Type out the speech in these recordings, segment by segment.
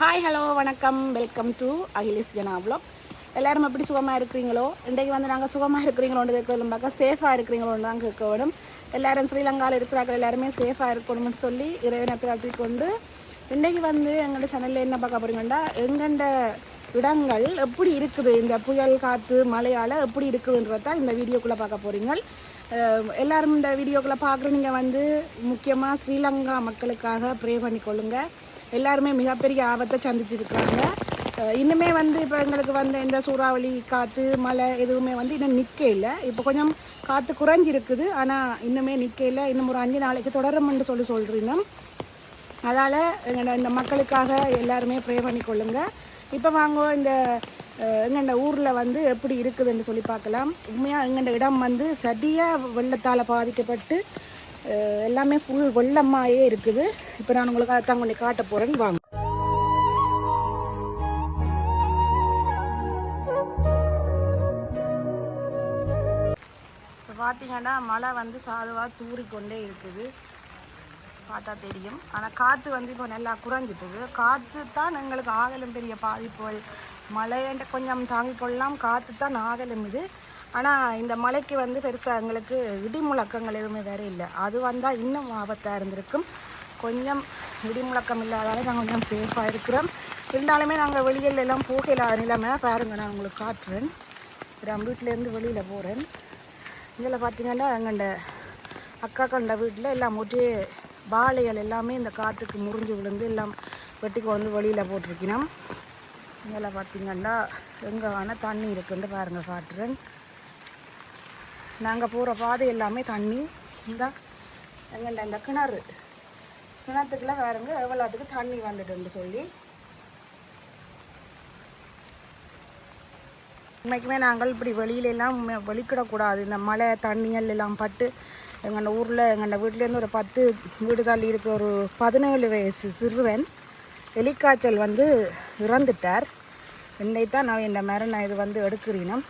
Hi hello வணக்கம். Welcome to Akilis Jana vlog. எல்லாரும் எப்படி சுகமாக இருக்கிறீங்களோ? இன்றைக்கு வந்து நாங்கள் சுகமாக இருக்கிறீங்களோன்னு கேட்கணும் பார்க்க சேஃபாக இருக்கிறீங்களோன்னு தான் கேட்க வேணும் எல்லாரும் ஸ்ரீலங்காவில் இருக்கிறார்கள் எல்லாருமே சேஃபாக இருக்கணும்னு சொல்லி இறைவனை பிரார்த்தி கொண்டு இன்றைக்கு வந்து எங்களோட சேனலில் என்ன பார்க்க போகிறீங்கன்னா எங்கண்ட இடங்கள் எப்படி இருக்குது? இந்த புயல் காற்று மழையால் எப்படி இருக்குதுன்றதான் இந்த வீடியோக்குள்ளே பார்க்க போகிறீங்க எல்லோரும் எல்லாரும் இந்த வீடியோக்குள்ளே பார்க்குற நீங்கள் வந்து முக்கியமாக ஸ்ரீலங்கா மக்களுக்காக ப்ரே பண்ணிக்கொள்ளுங்கள் எல்லாருமே மிகப்பெரிய ஆபத்தை சந்திச்சிருக்காங்க இன்னுமே வந்து இப்போ எங்களுக்கு வந்த இந்த சூறாவளி காற்று மழை எதுவுமே வந்து இன்னும் நிற்கையில் இப்போ கொஞ்சம் காற்று குறைஞ்சிருக்குது. ஆனால் இன்னுமே நிற்கையில் இன்னும் ஒரு அஞ்சு நாளைக்கு தொடரும்னு சொல்லி சொல்கிறீங்க அதால் எங்களோட இந்த மக்களுக்காக எல்லாருமே ப்ரே பண்ணிக்கொள்ளுங்க. இப்போ வாங்க இந்த எங்கண்ட ஊரில் வந்து எப்படி இருக்குதுன்னு சொல்லி பார்க்கலாம். உண்மையாக எங்கண்ட இடம் வந்து சரியாக வெள்ளத்தால் பாதிக்கப்பட்டு எல்லாமே ஃபுல் வெள்ளமாயே இருக்குது. இப்போ நான் உங்களுக்கு அதான் கொஞ்சம் காட்ட போகிறேன்னு வாங்க. இப்போ பார்த்தீங்கன்னா மழை வந்து சாதுவாக தூறிக்கொண்டே இருக்குது. பார்த்தா தெரியும். ஆனால் காற்று வந்து இப்போ நல்லா குறைஞ்சிட்டுது. காற்று தான் எங்களுக்கு ஆகலும் பெரிய பாதிப்புகள். மழையண்ட கொஞ்சம் தாங்கிக் கொள்ளலாம் காற்று தான் ஆகலும் இது. ஆனால் இந்த மலைக்கு வந்து பெருசாக எங்களுக்கு இடி முழக்கங்கள் எதுவுமே வேற இல்லை. அது வந்தால் இன்னும் ஆபத்தாக இருந்திருக்கும். கொஞ்சம் இடி முழக்கம் இல்லாதால நாங்கள் கொஞ்சம் சேஃபாக இருக்கிறோம். இருந்தாலுமே நாங்கள் வெளியில் எல்லாம் போக இல்லாத நிலைமை. பாருங்க நான் உங்களுக்கு காட்டுறேன். நான் வீட்டிலேருந்து வெளியில் போகிறேன் இதில் பார்த்தீங்கன்னா எங்கண்ட அக்கா கண்ட வீட்டில் எல்லாம் ஒரே வாழைகள் எல்லாமே இந்த காற்றுக்கு முறிஞ்சு விழுந்து எல்லாம் வெட்டிக்கு வந்து வெளியில் போட்டிருக்கணும் இதில் பார்த்தீங்கன்னா எங்கே வேணால் தண்ணி இருக்குன்னு பாருங்கள் காட்டுறேன். நாங்கள் போகிற பாதை எல்லாமே தண்ணி. இந்த எங்கண்ட இந்த கிணறு. கிணத்துக்குள்ள பாருங்க எவ்வளோத்துக்கு தண்ணி வந்துட்டுன்னு சொல்லி. உண்மைக்குமே நாங்கள் இப்படி வெளியிலெல்லாம் வெளிக்கிடக்கூடாது. இந்த மழை தண்ணிகள் எல்லாம் பட்டு எங்கள் ஊரில் எங்கள் வீட்டிலேருந்து ஒரு பத்து வீடு தள்ளி இருக்க ஒரு பதினேழு வயசு சிறுவன் எலிக்காய்ச்சல் வந்து இறந்துட்டார். இன்னைக்கு தான் நான் இந்த மரணம் இது வந்து எடுக்கிறீனம்.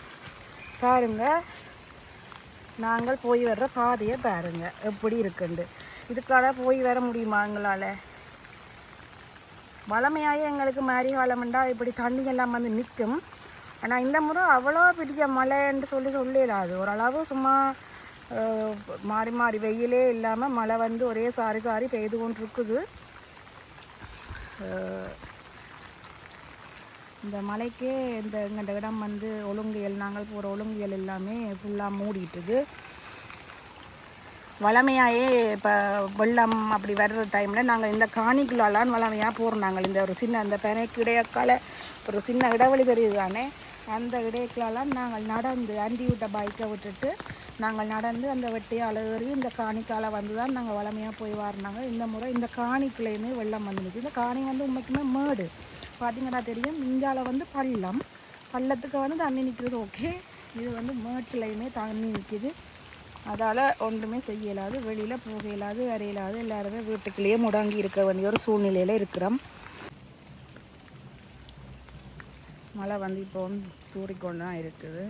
பாருங்கள் நாங்கள் போய் வர்ற பாதையை பாருங்க. எப்படி இருக்குண்டு இதுக்காக போய் வர முடியுமா எங்களால்? வளமையாக எங்களுக்கு மாரி காலம்ண்டா இப்படி தண்ணி எல்லாம் வந்து நிற்கும். ஆனால் இந்த முறை அவ்வளோ பிடிச்ச மழைன்னு சொல்லி சொல்லிடாது ஓரளவு சும்மா மாறி மாறி வெயிலே இல்லாமல் மழை வந்து ஒரே சாரி சாரி பெய்து கொண்டு இருக்குது இந்த மலைக்கே இந்த இந்த இடம் வந்து ஒழுங்கியல் நாங்கள் போகிற ஒழுங்கியல் எல்லாமே ஃபுல்லாக மூடிட்டுது. வளமையாயே இப்போ வெள்ளம் அப்படி வர்ற டைமில் நாங்கள் இந்த காணிக்குள்ளாலான் வளமையாக போகிறோம் நாங்கள் இந்த ஒரு சின்ன அந்த பெனைக்கு இடையக்கால ஒரு சின்ன இடைவெளி தெரியுது தானே? அந்த இடையக்காலாம் நாங்கள் நடந்து அண்டி விட்ட பைக்கை விட்டுட்டு நாங்கள் நடந்து அந்த வெட்டையால் ஏறி இந்த காணிக்கால வந்து தான் நாங்கள் வளமையாக போய் வாரினாங்க. இந்த முறை இந்த காணிக்குள்ளேயுமே வெள்ளம் வந்துடுச்சு இந்த காணி வந்து உண்மைக்குமே மேடு. பார்த்தீங்கன்னா தெரியும். இங்கால வந்து பள்ளம். பள்ளத்துக்கு வந்து தண்ணி நிற்கிறது ஓகே இது வந்து மேட்ஸ்லையுமே தண்ணி நிற்கிது அதால் ஒன்றுமே செய்ய இயலாது வெளியில் போக இயலாது வர இயலாது எல்லாருமே வீட்டுக்குள்ளேயே முடங்கி இருக்க வேண்டிய ஒரு சூழ்நிலையில் இருக்கிறோம். மழை வந்து இப்போ வந்து தூறிக்கொண்டு தான் இருக்குது.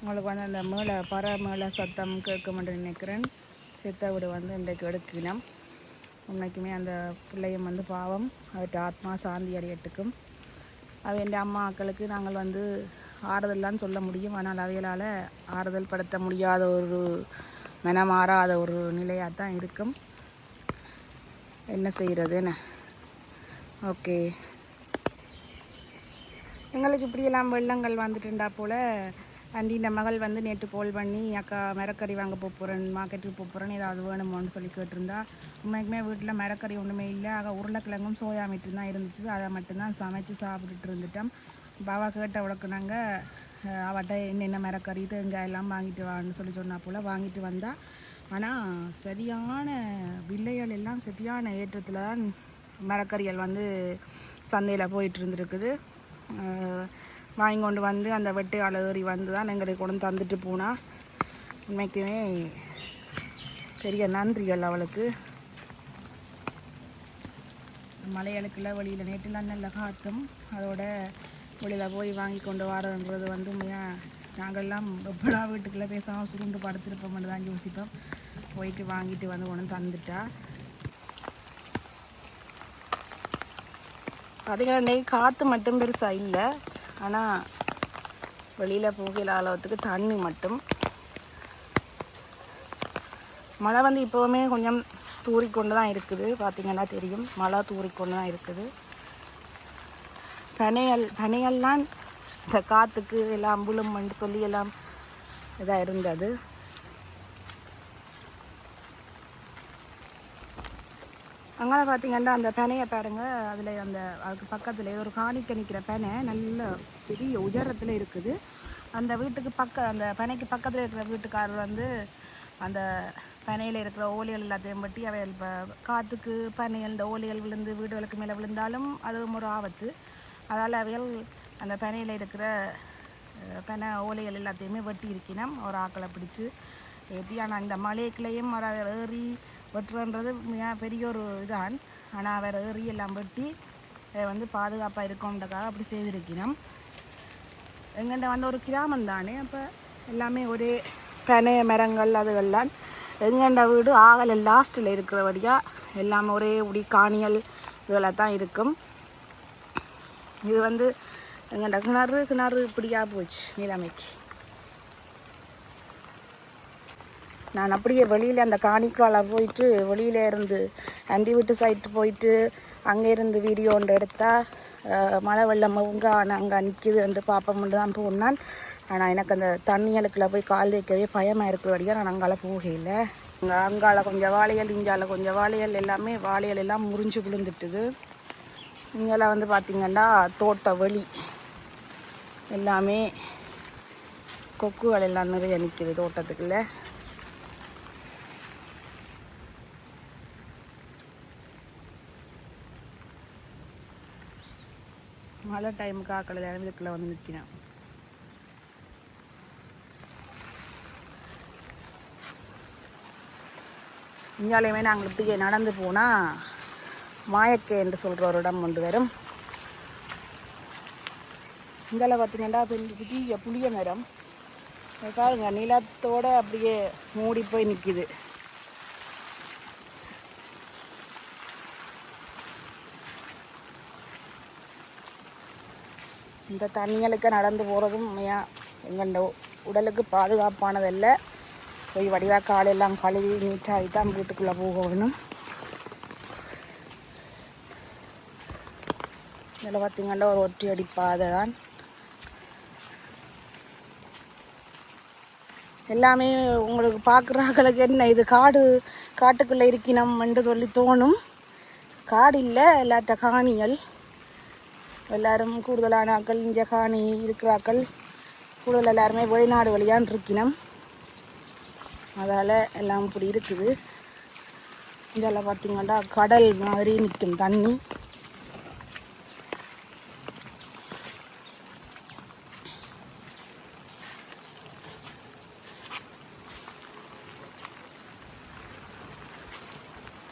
உங்களுக்கு வந்து அந்த மேலே பற மேலே சத்தம் கேட்குமென்று நினைக்கிறேன். சித்த வீடு வந்து இன்றைக்கு எடுக்கணும் உண்மைக்குமே அந்த பிள்ளையும் வந்து பாவம். அவற்றை ஆத்மா சாந்தி அடையட்டுக்கும். அவ என் அம்மாக்களுக்கு நாங்கள் வந்து ஆறுதல்லாம் சொல்ல முடியும். ஆனால் அவைகளால் ஆறுதல் படுத்த முடியாத ஒரு மனமாறாத ஒரு நிலையாக தான் இருக்கும். என்ன செய்கிறதுன்னு ஓகே. எங்களுக்கு இப்படியெல்லாம் வெள்ளங்கள் வந்துட்டுண்டா போல். அண்டி இந்த மகள் வந்து நேற்று போல் பண்ணி அக்கா மரக்கறி வாங்க போகிறேன் மார்க்கெட்டுக்கு போகிறேன்னு ஏதாவது வேணுமோன்னு சொல்லி கேட்டிருந்தா உண்மைக்குமே வீட்டில் மரக்கறி ஒன்றுமே இல்லை. ஆக உருளைக்கிழங்கும் சோயா மீட்டும் தான் இருந்துச்சு. அதை மட்டும்தான் சமைச்சு சாப்பிட்டுட்டு இருந்துட்டோம். பாவா கேட்ட உடக்கு நாங்கள் அவட்ட என்னென்ன மரக்கறி தேங்காய் எல்லாம் வாங்கிட்டு வான்னு சொல்லி சொன்னா போல் வாங்கிட்டு வந்தால் ஆனால் சரியான வில்லைகள் எல்லாம் சரியான ஏற்றத்தில் தான் மரக்கறிகள் வந்து சந்தையில் போயிட்டு இருந்திருக்குது. வாங்கி கொண்டு வந்து அந்த வெட்டு ஏறி வந்து தான் எங்களுக்கு கொண்டு வந்து தந்துட்டு போனால் உண்மைக்குமே பெரிய நன்றிகள் அவளுக்கு. மலையாளுக்குள்ள வழியில் நேற்றுலாம் நல்ல காற்றும் அதோட வெளியில் போய் வாங்கி கொண்டு வரன்றது வந்து உண்மையாக நாங்கள்லாம் எப்படா வீட்டுக்குள்ளே பேசாமல் சுருண்டு படுத்திருப்போம்னு தான் யோசிப்போம். போயிட்டு வாங்கிட்டு வந்து ஒன்று தந்துட்டா. பார்த்தீங்கன்னா இன்னைக்கு காற்று மட்டும் பெருசாக இல்லை. ஆனால் வெளியில் போகல அளவுக்கு தண்ணி மட்டும். மழை வந்து இப்போவுமே கொஞ்சம் தூறிக்கொண்டு தான் இருக்குது. பார்த்திங்கன்னா தெரியும். மழை தூறிக்கொண்டு தான் இருக்குது. பனைகள் பனைகள்லாம் இந்த காற்றுக்கு எல்லாம் விழும்னு சொல்லி எல்லாம் இதாக இருந்தது. அங்கே பார்த்தீங்கன்னா அந்த பெனையை பாருங்க. அதில் அந்த அதுக்கு பக்கத்தில் ஒரு காணிக்க நிற்கிற பெனை நல்ல பெரிய உயரத்தில் இருக்குது. அந்த வீட்டுக்கு பக்க அந்த பெனைக்கு பக்கத்தில் இருக்கிற வீட்டுக்காரர் வந்து அந்த பனையில் இருக்கிற ஓலிகள் எல்லாத்தையும் பற்றி அவை இப்போ காற்றுக்கு பனைகள் இந்த ஓலிகள் விழுந்து வீடுகளுக்கு மேலே விழுந்தாலும் அதுவும் ஒரு ஆபத்து. அதால் அவைகள் அந்த பனையில் இருக்கிற பனை ஓலைகள் எல்லாத்தையுமே வெட்டி இருக்கினோம் ஒரு ஆக்களை பிடிச்சி ஏற்றி ஆனால் இந்த மலைக்குள்ளேயும் ஏறி வெட்டுறன்றது மிக பெரிய ஒரு இதான். ஆனால் அவர் ஏறி எல்லாம் வெட்டி வந்து பாதுகாப்பாக இருக்கோன்றக்காக அப்படி செய்திருக்கிறோம். எங்கள்கிட்ட வந்து ஒரு கிராமம் தானே அப்போ எல்லாமே ஒரே பனை மரங்கள் அதுகள்லாம் எங்கண்ட வீடு ஆகலை லாஸ்ட்டில் இருக்கிறபடியாக எல்லாமே ஒரே உடி காணியல் இதெல்லாம் தான் இருக்கும். இது வந்து எங்கள்கிட்ட கிணறு கிணறு இப்படியாக போச்சு நிலைமைக்கு. நான் அப்படியே வெளியில் அந்த காணிக்கால போயிட்டு வெளியில் இருந்து அண்டி வீட்டு சைட்டு போயிட்டு அங்கே இருந்து வீடியோ ஒன்று எடுத்தால் மழை வெள்ளம் உங்க அங்கே நிற்கிது நிற்கிதுன்ட்டு பார்ப்போம்னு தான் போனான் ஆனால் எனக்கு அந்த தண்ணிகளுக்குள்ள போய் கால் வைக்கவே பயமாக இருக்கிறபடியாக நான் அங்கால போகல அங்கே அங்கால கொஞ்சம் வாழையல் இங்கால கொஞ்சம் வாழையல் எல்லாமே வாழையல் எல்லாம் முறிஞ்சு விழுந்துட்டுது. இங்கெல்லாம் வந்து பார்த்திங்கன்னா தோட்ட வழி எல்லாமே கொக்குகள் எல்லாம் நிறைய நிற்கிது தோட்டத்துக்குள்ளே. மழை டைமுக்கு ஆக்கள் இதுக்குள்ள வந்து நிற்கிறேன் இங்காலையுமே நாங்கள் இப்படியே நடந்து போனால் மாயக்கே என்று சொல்கிற ஒரு இடம் கொண்டு வரும் இங்கால பார்த்தீங்கன்னா புதிய புளிய மரம் பாருங்க நிலத்தோட அப்படியே மூடி போய் நிற்கிது இந்த தண்ணிகளுக்கு நடந்து போகிறதும் எங்கள் உடலுக்கு பாதுகாப்பானதல்ல. போய் வடிவாக காலெல்லாம் கழுவி நீட்டாகி தான் வீட்டுக்குள்ளே போகணும். இதில் பார்த்தீங்கன்னா ஒரு ஒற்றி அடிப்பாதை தான். எல்லாமே உங்களுக்கு பார்க்குறாங்களுக்கு என்ன இது காடு காட்டுக்குள்ளே இருக்கணும் என்று சொல்லி தோணும். காடு இல்லை இல்லாட்ட காணிகள். எல்லாரும் கூடுதலான ஆக்கள் இங்கே காணி இருக்கிறாக்கள். கூடுதல் எல்லாருமே வெளிநாடு வழியான் இருக்கணும் அதால் எல்லாம் இப்படி இருக்குது. இதெல்லாம் பார்த்திங்கன்னா கடல் மாதிரி நிற்கும் தண்ணி.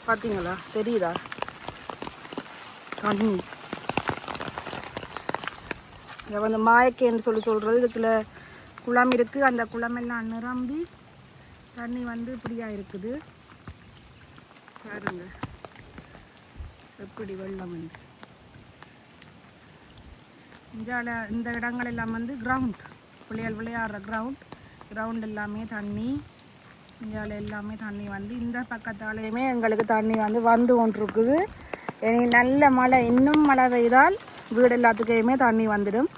பார்த்தீங்களா? தெரியுதா? தண்ணி. இங்கே வந்து மாயக்கேன்னு சொல்லி சொல்கிறது இதுக்குள்ள குளம் இருக்குது அந்த குளமெல்லாம் நிரம்பி தண்ணி வந்து இப்படியாக இருக்குது. பாருங்க. எப்படி வெள்ளம் வந்து இஞ்சால இந்த இடங்கள் எல்லாம் வந்து கிரவுண்ட் பிள்ளைகள் விளையாடுற கிரவுண்ட் கிரவுண்ட் எல்லாமே தண்ணி. இந்தியாவில் எல்லாமே தண்ணி வந்து இந்த பக்கத்தாலேயுமே எங்களுக்கு தண்ணி வந்து வந்து கொண்டிருக்குது. இனி நல்ல மழை இன்னும் மழை பெய்தால் வீடு எல்லாத்துக்கையுமே தண்ணி வந்துடும்.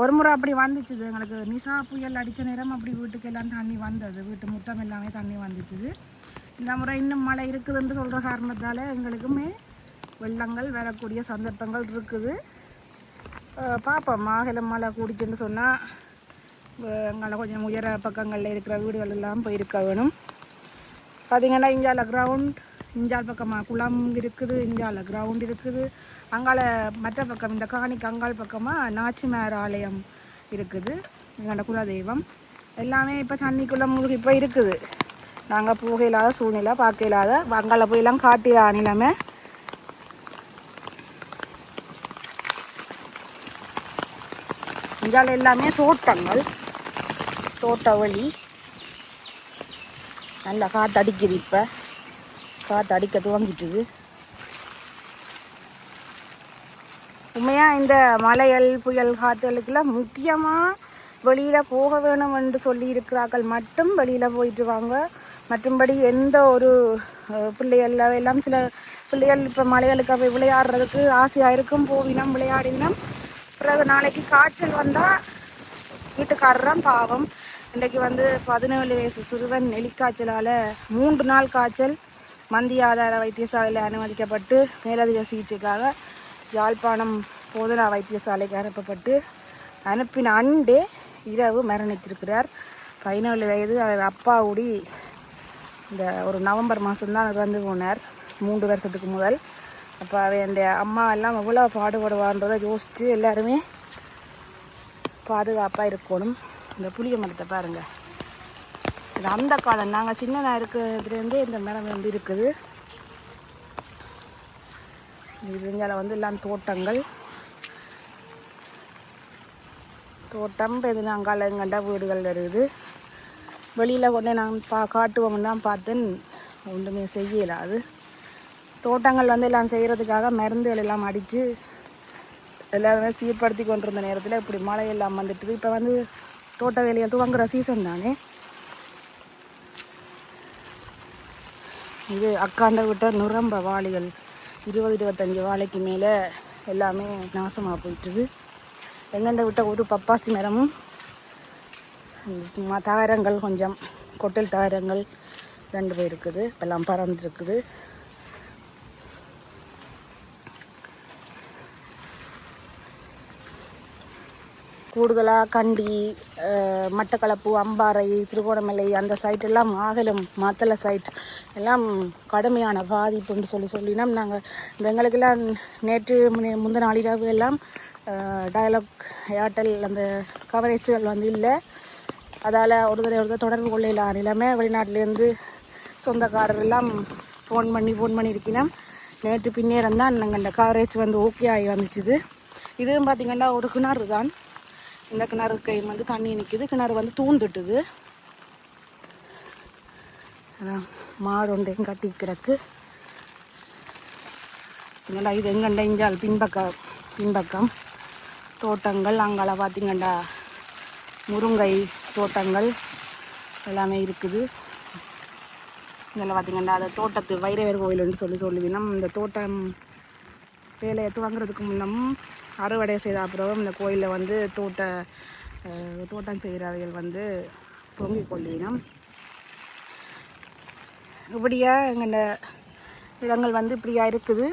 ஒரு முறை அப்படி வந்துச்சுது. எங்களுக்கு நிசா புயல் அடித்த நேரம் அப்படி வீட்டுக்கு எல்லாம் தண்ணி வந்தது. வீட்டு முட்டம் எல்லாமே தண்ணி வந்துச்சுது. இந்த முறை இன்னும் மழை இருக்குதுன்னு சொல்கிற காரணத்தால் எங்களுக்குமே வெள்ளங்கள் வரக்கூடிய சந்தர்ப்பங்கள் இருக்குது. பார்ப்போம் மாகல மழை கூடிச்சுன்னு சொன்னால் எங்களை கொஞ்சம் உயர பக்கங்களில் இருக்கிற வீடுகள் எல்லாம் போயிருக்க வேணும். பார்த்தீங்கன்னா இந்தியாவில் கிரவுண்ட் இஞ்சால் பக்கமாக குளம் இருக்குது இந்தியாவில் கிரவுண்ட் இருக்குது. அங்கால மற்ற பக்கம் இந்த காணிக்கு அங்காள் பக்கமாக நாச்சிமார் ஆலயம் இருக்குது. எங்களோட குலதெய்வம். எல்லாமே இப்போ தண்ணிக்குள்ளே மூழ்கி இப்போ இருக்குது. நாங்கள் போக இல்லாத சூழ்நிலை பார்க்க இல்லாத அங்கால போயெல்லாம் காட்டிடா நிலைமை. இந்தியாவில் எல்லாமே தோட்டங்கள். தோட்ட வழி. நல்லா காற்று அடிக்குது இப்போ. காற்று அடிக்க துவங்கிட்டுது. உண்மையாக இந்த மலைகள் புயல் காற்றுகளுக்கெல்லாம் முக்கியமாக வெளியில் போக வேணும் என்று சொல்லி இருக்கிறார்கள் மட்டும் வெளியில் போயிட்டு வாங்க. மற்றும்படி எந்த ஒரு பிள்ளைகள் எல்லாம் சில பிள்ளைகள் இப்போ மலைகளுக்கு போய் விளையாடுறதுக்கு ஆசையாக இருக்கும். போவினம் விளையாடினம். பிறகு நாளைக்கு காய்ச்சல் வந்தால் வீட்டுக்காரர் தான் பாவம். இன்றைக்கு வந்து பதினேழு வயசு சிறுவன் நெலிக்காய்ச்சலால் மூன்று நாள் காய்ச்சல். மந்திய ஆதார வைத்தியசாலையில் அனுமதிக்கப்பட்டு மேலதிக சிகிச்சைக்காக யாழ்ப்பாணம் போதனா வைத்தியசாலைக்கு அனுப்பப்பட்டு அனுப்பின அண்டே இரவு மரணித்திருக்கிறார். பதினேழு வயது அவர் அப்பாவுடி இந்த ஒரு நவம்பர் மாதம்தான் இறந்து போனார். மூன்று வருஷத்துக்கு முதல். அப்போ அவன் அம்மா எல்லாம் எவ்வளோ பாடுபடுவான்றதை யோசித்து எல்லாருமே பாதுகாப்பாக இருக்கணும். இந்த புளிய மரத்தை பாருங்கள் இது அந்த காலம் நாங்கள் சின்னதாக இருக்கிறதுலேருந்தே இந்த மரம் வந்து இருக்குது. இதுங்களை வந்து எல்லாம் தோட்டங்கள். தோட்டம் இது நாங்கள் எங்கண்டா வீடுகள் இருக்குது. வெளியில் கொண்டே நான் பா காட்டுவோம்னு தான் பார்த்தேன். ஒன்றுமே செய்யலை அது. தோட்டங்கள் வந்து எல்லாம் செய்கிறதுக்காக மருந்துகள் எல்லாம் அடித்து எல்லாருமே சீர்படுத்தி கொண்டிருந்த நேரத்தில் இப்படி மழை எல்லாம் வந்துட்டுது. இப்போ வந்து தோட்ட வேலையை துவங்குற சீசன் தானே. இது அக்காண்ட விட்ட நுரம்ப வாளிகள். இருபது இருபத்தஞ்சி வாழைக்கு மேலே எல்லாமே நாசமாக போயிட்டுது எங்கண்ட விட்ட ஒரு பப்பாசி மரமும் ம- தாரங்கள் கொஞ்சம் கொட்டல் தாரங்கள் ரெண்டு பேர் இருக்குது இப்பெல்லாம் பறந்துருக்குது. கூடுதலாக கண்டி மட்டக்களப்பு அம்பாறை திருகோணமலை அந்த சைட் எல்லாம் மாகலம் மாத்தளை சைட் எல்லாம் கடுமையான பாதிப்புன்னு சொல்லி சொல்லினோம். நாங்கள் இந்த எங்களுக்கெல்லாம் நேற்று முன்னே முந்தின நாளிரவு எல்லாம் டயலாக் ஏர்டெல் அந்த கவரேஜ்கள் வந்து இல்லை. அதால் ஒரு தடவை ஒரு தடவை தொடர்பு கொள்ளையில எல்லாமே வெளிநாட்டிலேருந்து சொந்தக்காரர் எல்லாம் ஃபோன் பண்ணி ஃபோன் பண்ணியிருக்கணும் நேற்று பின்னேரம் தான் நாங்கள் இந்த கவரேஜ் வந்து ஓகே ஆகி வந்துச்சுது. இதுவும் பார்த்திங்கன்னா ஒரு கிணறு தான் இந்த கிணறு கை வந்து தண்ணி நிற்கிது கிணறு வந்து தூந்துட்டுது. மாடு ஒன்றையும் கட்டி கிடக்கு. என்னடா இது? எங்கண்ட இஞ்சால் பின்பக்கம் பின்பக்கம்? தோட்டங்கள் அங்கால பார்த்தீங்கண்டா முருங்கை தோட்டங்கள் எல்லாமே இருக்குது. இதில் பார்த்தீங்கன்னா அந்த தோட்டத்து வைரவர் கோயில்னு சொல்லி சொல்லுவினோம் இந்த தோட்டம் வேலையை துவங்குறதுக்கு முன்னம் அறுவடை செய்த அப்புறம் இந்த கோயிலில் வந்து தோட்ட தோட்டம் செய்கிறவைகள் வந்து பொங்கிக் கொள்ளினோம். இப்படியா எங்கள் இடங்கள் வந்து இப்படியா இருக்குது.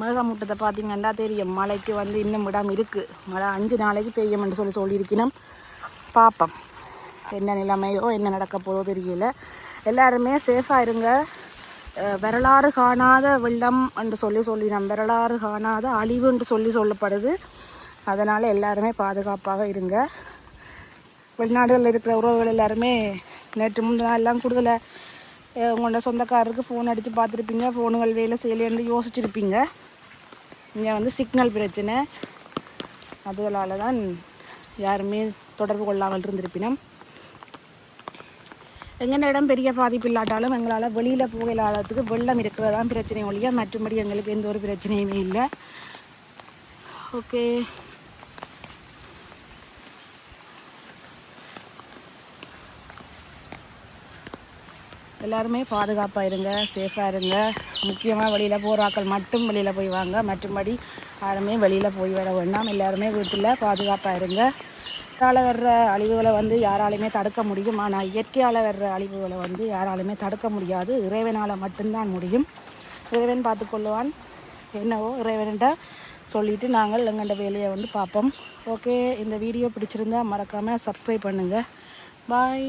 மேகமூட்டத்தை பார்த்தீங்கன்னா தெரியும். மழைக்கு வந்து இன்னும் இடம் இருக்குது மழை அஞ்சு நாளைக்கு பெய்யும்னு சொல்லி சொல்லியிருக்கணும் பார்ப்போம் என்ன நிலைமையோ என்ன நடக்க போதோ தெரியல. எல்லாருமே சேஃபாக இருங்க. வரலாறு காணாத வெள்ளம் என்று சொல்லி சொல்லினோம். வரலாறு காணாத அழிவு என்று சொல்லி சொல்லப்படுது. அதனால் எல்லாருமே பாதுகாப்பாக இருங்க. வெளிநாடுகளில் இருக்கிற உறவுகள் எல்லாருமே நேற்று முந்தின எல்லாம் கூடுதலை உங்களோட சொந்தக்காரருக்கு ஃபோன் அடித்து பார்த்துருப்பீங்க. ஃபோனுகள் வேலை செய்யலைன்னு யோசிச்சிருப்பீங்க. இங்கே வந்து சிக்னல் பிரச்சனை. அதுகளால் தான் யாருமே தொடர்பு கொள்ளாமல் இருந்திருப்பினோம். எங்கள் இடம் பெரிய பாதிப்பு இல்லாட்டாலும் எங்களால் வெளியில் போக இல்லாததுக்கு வெள்ளம் இருக்கிறதான் பிரச்சனை ஒழிய மற்றபடி எங்களுக்கு எந்த ஒரு பிரச்சனையுமே இல்லை. ஓகே. எல்லாருமே பாதுகாப்பாக இருங்க சேஃபாக இருங்க. முக்கியமாக வெளியில் போகிறாக்கள் மட்டும் வெளியில் போய் வாங்க. மற்றபடி யாருமே வெளியில் போய் வர வேண்டாம். எல்லாருமே வீட்டில் பாதுகாப்பாக இருங்க. இயற்கையால் வர்ற அழிவுகளை வந்து யாராலையுமே தடுக்க முடியும். ஆனால் இயற்கையால் வர்ற அழிவுகளை வந்து யாராலுமே தடுக்க முடியாது. இறைவனால் மட்டும்தான் முடியும். இறைவன் பார்த்துக்கொள்ளுவான் என்னவோ இறைவன்கிட்ட சொல்லிவிட்டு நாங்கள் எங்கள்ட வேலையை வந்து பார்ப்போம். ஓகே இந்த வீடியோ பிடிச்சிருந்தா மறக்காமல் சப்ஸ்கிரைப் பண்ணுங்கள் பாய்